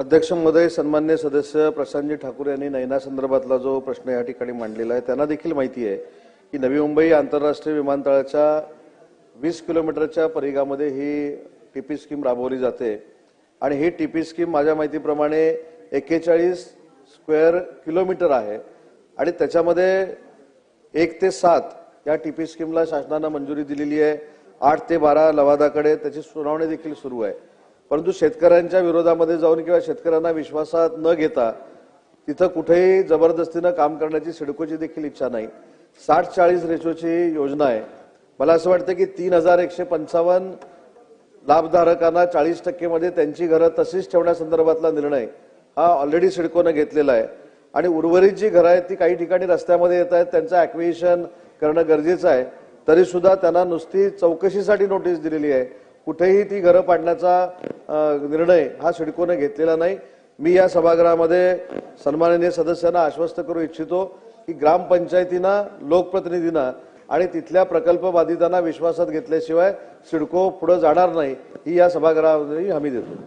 अध्यक्ष महोदय सन्मान्य सदस्य प्रशांतजी ठाकूर यांनी नैनासंदर्भातला जो प्रश्न या ठिकाणी मांडलेला आहे त्यांना देखील माहिती आहे की नवी मुंबई आंतरराष्ट्रीय विमानतळाच्या वीस किलोमीटरच्या परिघामध्ये ही टी पी स्कीम राबवली जाते. आणि ही टी पी स्कीम माझ्या माहितीप्रमाणे एक्केचाळीस स्क्वेअर किलोमीटर आहे. आणि त्याच्यामध्ये एक ते सात या टी पी स्कीमला शासनानं मंजुरी दिलेली आहे. आठ ते बारा लवादाकडे त्याची सुनावणी देखील सुरू आहे. परंतु शेतकऱ्यांच्या विरोधामध्ये जाऊन किंवा शेतकऱ्यांना विश्वासात न घेता तिथं कुठेही जबरदस्तीनं काम करण्याची सिडकोची देखील इच्छा नाही. साठ चाळीस रेशोची योजना आहे. मला असं वाटतं की तीन हजार एकशे पंचावन्न लाभधारकांना चाळीस टक्केमध्ये त्यांची घरं तशीच ठेवण्यासंदर्भातला निर्णय हा ऑलरेडी सिडकोनं घेतलेला आहे. आणि उर्वरित जी घरं आहेत ती काही ठिकाणी रस्त्यामध्ये येत आहेत त्यांचं ॲक्विशन करणं गरजेचं आहे. तरीसुद्धा त्यांना नुसती चौकशीसाठी नोटीस दिलेली आहे. कुठेही ती घरं पाडण्याचा निर्णय हा सिडकोनं घेतलेला नाही. मी या सभागृहामध्ये सन्माननीय सदस्यांना आश्वस्त करू इच्छितो की ग्रामपंचायतींना लोकप्रतिनिधींना आणि तिथल्या प्रकल्प बाधितांना विश्वासात घेतल्याशिवाय सिडको पुढे जाणार नाही ही या सभागृहामध्ये हमी देतो.